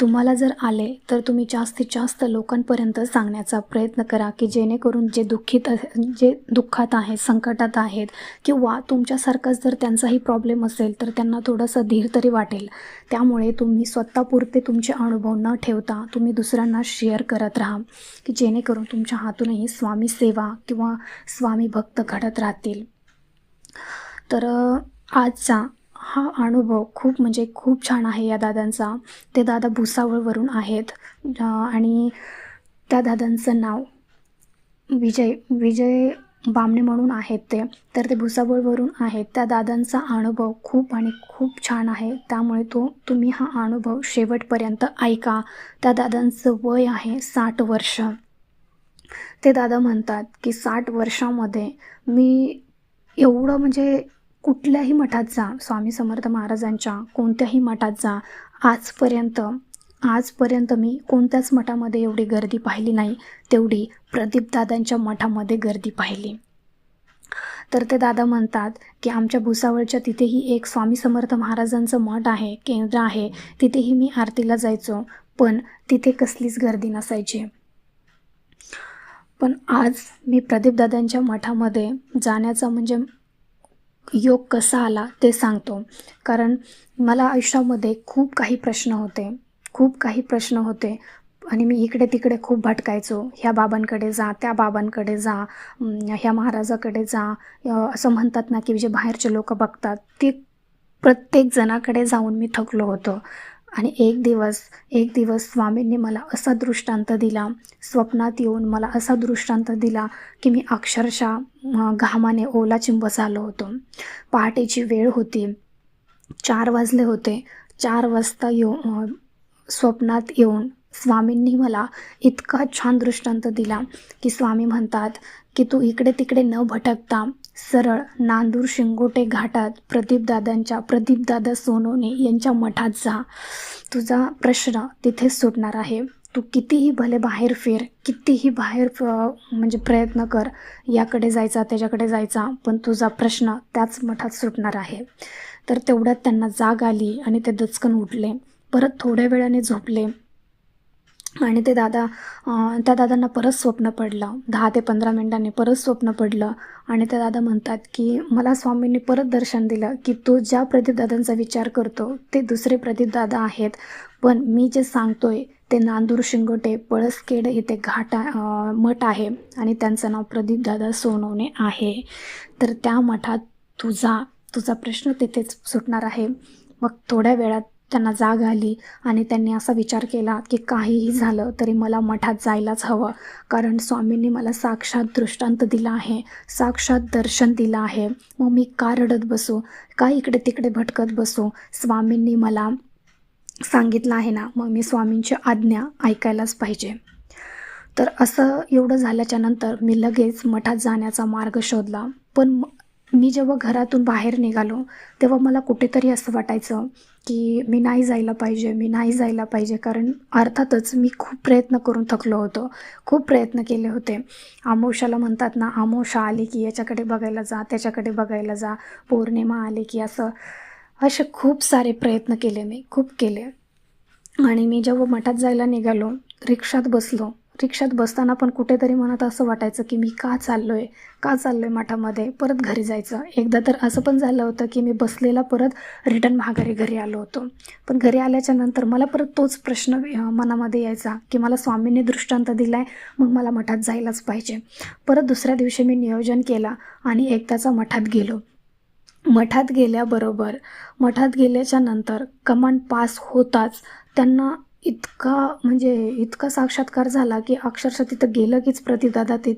तुम्हाला जर आले तर तुम्ही जास्तीत जास्त लोकांपर्यंत सांगण्याचा प्रयत्न करा की जेणेकरून जे दुःखित जे दुःखात आहेत संकटात आहेत किंवा तुमच्यासारखाच जर त्यांचाही प्रॉब्लेम असेल तर त्यांना थोडंसं धीर तरी वाटेल. त्यामुळे तुम्ही स्वतःपुरते तुमचे अनुभव न ठेवता तुम्ही दुसऱ्यांना शेअर करत राहा की जेणेकरून तुमच्या हातूनही स्वामी सेवा किंवा स्वामी भक्त घडत राहतील. तर आजचा हा अनुभव खूप म्हणजे खूप छान आहे या दादांचा. ते दादा भुसावळवरून आहेत. आणि त्या दादांचं नाव विजय विजय बामणे म्हणून आहेत ते. तर ते भुसावळवरून आहेत. त्या दादांचा अनुभव खूप आणि खूप छान आहे. त्यामुळे तो तुम्ही हा अनुभव शेवटपर्यंत ऐका. त्या दादांचं वय आहे साठ वर्ष. ते दादा म्हणतात की साठ वर्षामध्ये मी एवढं म्हणजे कुठल्याही मठात जा. स्वामी समर्थ महाराजांच्या कोणत्याही मठात जा. आजपर्यंत आजपर्यंत मी कोणत्याच मठामध्ये एवढी गर्दी पाहिली नाही. तेवढी प्रदीपदादांच्या मठामध्ये गर्दी पाहिली. तर ते दादा म्हणतात की आमच्या भुसावळच्या तिथेही एक स्वामी समर्थ महाराजांचं मठ आहे केंद्र आहे. तिथेही मी आरतीला जायचो पण तिथे कसलीच गर्दी नसायची. पण आज मी प्रदीपदादांच्या मठामध्ये जाण्याचा म्हणजे योग कसा आला ते सांगतो. कारण मला आयुष्यामध्ये खूप काही प्रश्न होते. खूप काही प्रश्न होते. आणि मी इकडे तिकडे खूप भटकायचो. ह्या बाबांकडे जा त्या बाबांकडे जा ह्या महाराजाकडे जा असं म्हणतात ना की जे बाहेरचे लोक बघतात ते प्रत्येक जणाकडे जाऊन मी थकलो होतो. आणि एक दिवस एक दिवस स्वामींनी मला असा दृष्टांत दिला स्वप्नात येऊन मला असा दृष्टांत दिला की मी अक्षरशः घामाने ओला चिंब झालो होतो. पहाटेची वेळ होती. चार वाजले होते. चार वाजता येऊ स्वप्नात येऊन स्वामींनी मला इतका छान दृष्टांत दिला की स्वामी म्हणतात की तू इकडे तिकडे न भटकता सरळ नांदूर शिंगोटे घाटात प्रदीपदादांच्या प्रदीपदादा सोनोने यांच्या मठात जा. तुझा प्रश्न तिथेच सुटणार आहे. तू कितीही भले बाहेर फिर कितीही बाहेर म्हणजे प्रयत्न कर याकडे जायचा त्याच्याकडे जायचा पण तुझा प्रश्न त्याच मठात सुटणार आहे. तर तेवढ्यात त्यांना जाग आली आणि ते दचकन उठले. परत थोड्या वेळाने झोपले. आणि ते दादा त्या दादांना परत स्वप्न पडलं. दहा ते पंधरा मिनिटांनी परत स्वप्न पडलं. आणि ते दादा म्हणतात की मला स्वामींनी परत दर्शन दिलं की तू ज्या प्रदीपदादांचा विचार करतो ते दुसरे प्रदीपदादा आहेत. पण मी जे सांगतोय ते नांदूर शिंगोटे पळसखेड इथे घाटा मठ आहे आणि त्यांचं नाव प्रदीपदादा सोनवणे आहे. तर त्या मठात तुझा तुझा प्रश्न तिथेच सुटणार आहे. मग थोड्या वेळात त्यांना जाग आली आणि त्यांनी असा विचार केला की काहीही झालं तरी मला मठात जायलाच हवं. कारण स्वामींनी मला साक्षात दृष्टांत दिला आहे साक्षात दर्शन दिलं आहे. मग मी का रडत बसू? का इकडे तिकडे भटकत बसू? स्वामींनी मला सांगितलं आहे ना मग मी स्वामींची आज्ञा ऐकायलाच पाहिजे. तर असं एवढं झाल्याच्यानंतर मी लगेच मठात जाण्याचा मार्ग शोधला. पण मी जेव्हा घरातून बाहेर निघालो तेव्हा मला कुठेतरी असं वाटायचं की मी नाही जायला पाहिजे मी नाही जायला पाहिजे. कारण अर्थातच मी खूप प्रयत्न करून थकलो होतो खूप प्रयत्न केले होते. आमोशाला म्हणतात ना आमोशा आली की याच्याकडे बघायला जा त्याच्याकडे बघायला जा. पौर्णिमा आली की असं असे खूप सारे प्रयत्न केले मी खूप केले. आणि मी जेव्हा मठात जायला निघालो रिक्षात बसलो रिक्षात बसताना पण कुठेतरी मनात असं वाटायचं की मी का चाललो आहे का चाललो आहे मठामध्ये? परत घरी जायचं. एकदा तर असं पण झालं होतं की मी बसलेला परत रिटर्न महागारी घरी आलो होतो. पण घरी आल्याच्यानंतर मला परत तोच प्रश्न मनामध्ये यायचा की मला स्वामींनी दृष्टांत दिला आहे मग मला मठात जायलाच पाहिजे. परत दुसऱ्या दिवशी मी नियोजन केला आणि एकदाचा मठात गेलो. मठात गेल्याबरोबर मठात गेल्याच्यानंतर कमांड पास होताच त्यांना इतका म्हणजे इतका साक्षात्कार झाला की अक्षरशः तिथं गेलं कीच प्रतिदादा ते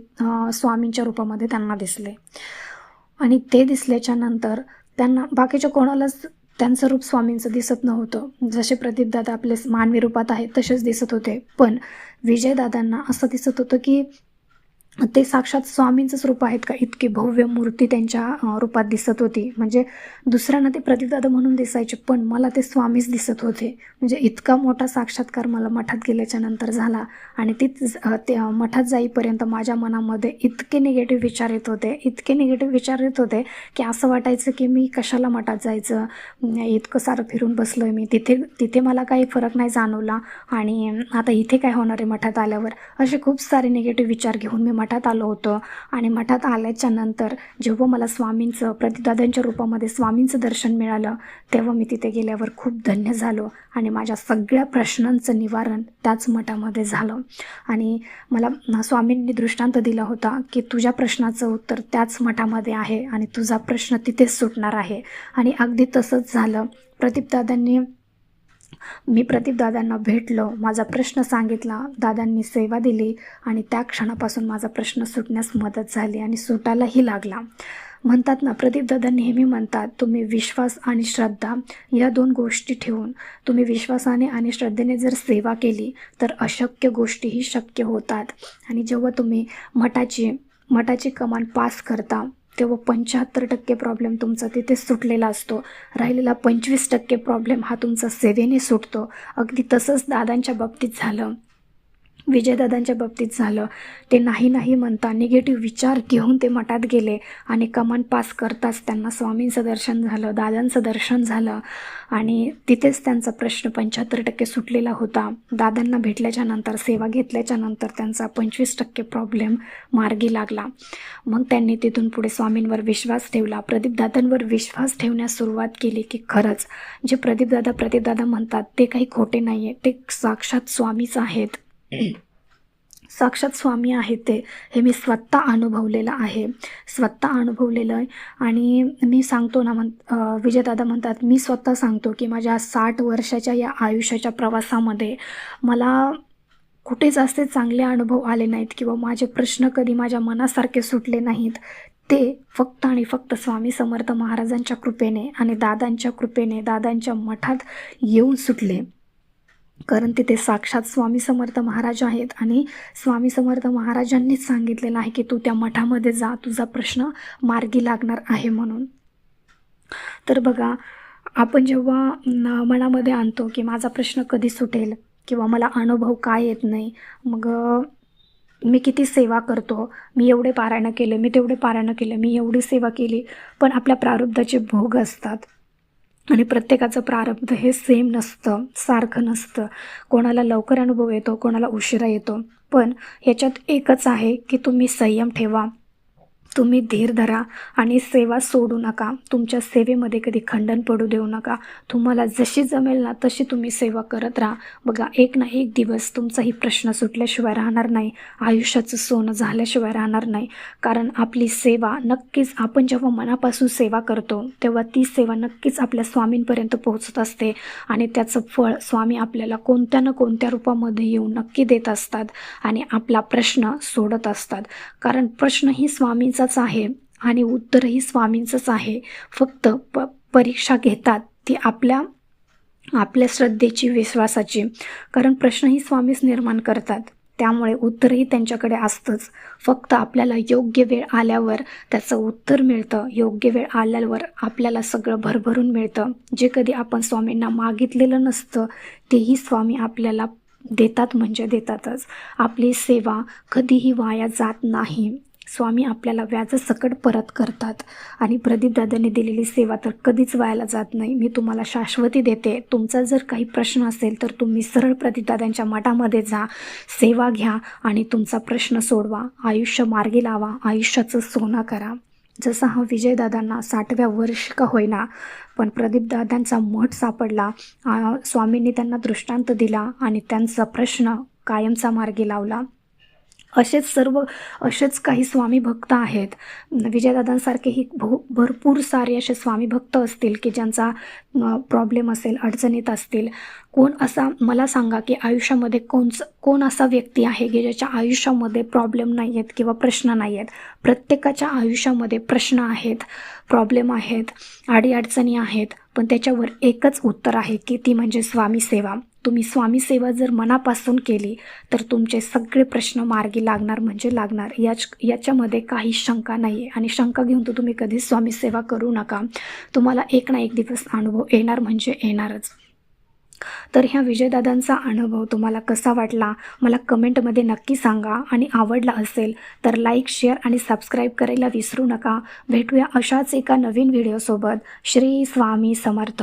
स्वामींच्या रूपामध्ये त्यांना दिसले. आणि ते दिसल्याच्या नंतर त्यांना बाकीच्या कोणालाच त्यांचं रूप स्वामींचं दिसत नव्हतं. जसे प्रदीपदादा आपले मानवी रूपात आहेत तसेच दिसत होते. पण विजयदादांना असं दिसत होतं की ते साक्षात स्वामींचंच रूप आहेत का? इतकी भव्य मूर्ती त्यांच्या रूपात दिसत होती. म्हणजे दुसऱ्यांना ते प्रतिदादा म्हणून दिसायचे पण मला ते स्वामीच दिसत होते. म्हणजे इतका मोठा साक्षात्कार मला मठात गेल्याच्यानंतर झाला. आणि तीच ते मठात जाईपर्यंत माझ्या मनामध्ये इतके निगेटिव्ह विचार येत होते इतके निगेटिव्ह विचार येत होते की असं वाटायचं की मी कशाला मठात जायचं? इतकं सारं फिरून बसलो आहे मी. तिथे तिथे मला काही फरक नाही जाणवला. आणि आता इथे काय होणार आहे मठात आल्यावर? असे खूप सारे निगेटिव्ह विचार घेऊन मी मठात मठात आलो होतो. आणि मठात आल्याच्यानंतर जेव्हा मला स्वामींचं प्रतिदादांच्या रूपामध्ये स्वामींचं दर्शन मिळालं तेव्हा मी तिथे गेल्यावर खूप धन्य झालो. आणि माझ्या सगळ्या प्रश्नांचं निवारण त्याच मठामध्ये झालं. आणि मला स्वामींनी दृष्टांत दिला होता की तुझ्या प्रश्नाचं उत्तर त्याच मठामध्ये आहे आणि तुझा प्रश्न तिथेच सुटणार आहे. आणि अगदी तसंच झालं. प्रदीपदादांनी मी प्रदीप दादांना भेटलो माझा प्रश्न सांगितला दादांनी सेवा दिली आणि त्या क्षणापासून माझा प्रश्न सुटण्यास मदत झाली आणि सुटायलाही लागला. म्हणतात ना प्रदीपदादा नेहमी म्हणतात तुम्ही विश्वास आणि श्रद्धा या दोन गोष्टी ठेवून तुम्ही विश्वासाने आणि श्रद्धेने जर सेवा केली तर अशक्य गोष्टीही शक्य होतात. आणि जेव्हा तुम्ही मठाची मठाची कमान पास करता तेव्हा पंच्याहत्तर टक्के प्रॉब्लेम तुमचा तिथे सुटलेला असतो. राहिलेला पंचवीस टक्के प्रॉब्लेम हा तुमचा सेवेने सुटतो. अगदी तसंच दादांच्या बाबतीत झालं. विजयदादांच्या बाबतीत झालं. ते नाही नाही म्हणता निगेटिव्ह विचार घेऊन ते मठात गेले आणि कमान पास करताच त्यांना स्वामींचं दर्शन झालं दादांचं दर्शन झालं आणि तिथेच त्यांचा प्रश्न पंच्याहत्तर टक्के सुटलेला होता. दादांना भेटल्याच्या नंतर सेवा घेतल्याच्या नंतर त्यांचा पंचवीस टक्के प्रॉब्लेम मार्गी लागला. मग त्यांनी तिथून पुढे स्वामींवर विश्वास ठेवला. प्रदीपदादांवर विश्वास ठेवण्यास सुरुवात केली की खरंच जे प्रदीपदादा प्रदीपदादा म्हणतात ते काही खोटे नाही आहे ते साक्षात स्वामीच आहेत. साक्षात स्वामी आहेत ते. हे मी स्वतः अनुभवलेलं आहे. स्वतः अनुभवलेलं आहे. आणि मी सांगतो ना म्हण विजयदादा म्हणतात मी स्वतः सांगतो की माझ्या साठ वर्षाच्या या आयुष्याच्या प्रवासामध्ये मला कुठेच असे चांगले अनुभव आले नाहीत किंवा माझे प्रश्न कधी माझ्या मनासारखे सुटले नाहीत. ते फक्त आणि फक्त स्वामी समर्थ महाराजांच्या कृपेने आणि दादांच्या कृपेने दादांच्या मठात येऊन सुटले. कारण तिथे साक्षात स्वामी समर्थ महाराज आहेत आणि स्वामी समर्थ महाराजांनीच सांगितलेलं आहे की तू त्या मठामध्ये जा तुझा प्रश्न मार्गी लागणार आहे म्हणून. तर बघा आपण जेव्हा मनामध्ये आणतो की माझा प्रश्न कधी सुटेल किंवा मला अनुभव काय येत नाही मग मी किती सेवा करतो? मी एवढे पारायणं केले मी तेवढे पारायणं केले मी एवढी सेवा केली पण आपल्या प्रारब्धाचे भोग असतात. आणि प्रत्येकाचं प्रारब्ध हे सेम नसतं सारखं नसतं. कोणाला लवकर अनुभव येतो कोणाला उशिरा येतो. पण ह्याच्यात एकच आहे की तुम्ही संयम ठेवा. तुम्ही धीर धरा आणि सेवा सोडू नका. तुमच्या सेवेमध्ये कधी खंडन पडू देऊ नका. तुम्हाला जशी जमेल ना तशी तुम्ही सेवा करत राहा. बघा एक ना एक दिवस तुमचाही प्रश्न सुटल्याशिवाय राहणार नाही. आयुष्याचं सोनं झाल्याशिवाय राहणार नाही. कारण आपली सेवा नक्कीच आपण जेव्हा मनापासून सेवा करतो तेव्हा ती सेवा नक्कीच आपल्या स्वामींपर्यंत पोहोचत असते आणि त्याचं फळ स्वामी आपल्याला कोणत्या ना कोणत्या रूपामध्ये येऊन नक्की देत असतात आणि आपला प्रश्न सोडत असतात. कारण प्रश्न ही स्वामींचाच आहे आणि उत्तरही स्वामींचंच आहे. फक्त प परीक्षा घेतात ती आपल्या आपल्या श्रद्धेची विश्वासाची. कारण प्रश्नही स्वामीच निर्माण करतात. त्यामुळे उत्तरही त्यांच्याकडे असतंच. फक्त आपल्याला योग्य वेळ आल्यावर त्याचं उत्तर मिळतं. योग्य वेळ आल्यावर आपल्याला सगळं भरभरून मिळतं. जे कधी आपण स्वामींना मागितलेलं नसतं तेही स्वामी आपल्याला देतात म्हणजे देतातच. आपली सेवा कधीही वाया जात नाही. स्वामी आपल्याला व्याजसकट परत करतात. आणि प्रदीपदादांनी दिलेली सेवा तर कधीच वायाला जात नाही. मी तुम्हाला शाश्वती देते. तुमचा जर काही प्रश्न असेल तर तुम्ही सरळ प्रदीपदादांच्या मठामध्ये जा सेवा घ्या आणि तुमचा प्रश्न सोडवा. आयुष्य मार्गी लावा. आयुष्याचं सोनं करा. जसं हा विजयदादांना साठव्या वर्ष का होईना पण प्रदीपदादांचा मठ सापडला. स्वामींनी त्यांना दृष्टांत दिला आणि त्यांचा प्रश्न कायमचा मार्गी लावला. असेच सर्व असेच काही स्वामी भक्त आहेत. विजयदादांसारखेही भो भरपूर सारे असे स्वामी भक्त असतील की ज्यांचा प्रॉब्लेम असेल अडचणीत असतील. कोण असा मला सांगा की आयुष्यामध्ये कोणचं कोण असा व्यक्ती आहे की ज्याच्या आयुष्यामध्ये प्रॉब्लेम नाही आहेत किंवा प्रश्न नाही आहेत प्रत्येकाच्या आयुष्यामध्ये प्रश्न आहेत प्रॉब्लेम आहेत अडीअडचणी आहेत पण त्याच्यावर एकच उत्तर आहे की ती म्हणजे स्वामी सेवा. तुम्ही स्वामी सेवा जर मनापासून केली तर तुमचे सगळे प्रश्न मार्गी लागणार म्हणजे लागणार. याच याच्यामध्ये काही शंका नाही आहे आणि शंका घेऊन तर तुम्ही कधीच स्वामी सेवा करू नका. तुम्हाला एक ना एक दिवस अनुभव येणार म्हणजे येणारच. तर ह्या विजयदादांचा अनुभव तुम्हाला कसा वाटला? मला कमेंटमध्ये नक्की सांगा. आणि आवडला असेल तर लाईक शेअर आणि सबस्क्राईब करायला विसरू नका. भेटूया अशाच एका नवीन व्हिडिओसोबत श्री स्वामी समर्थ.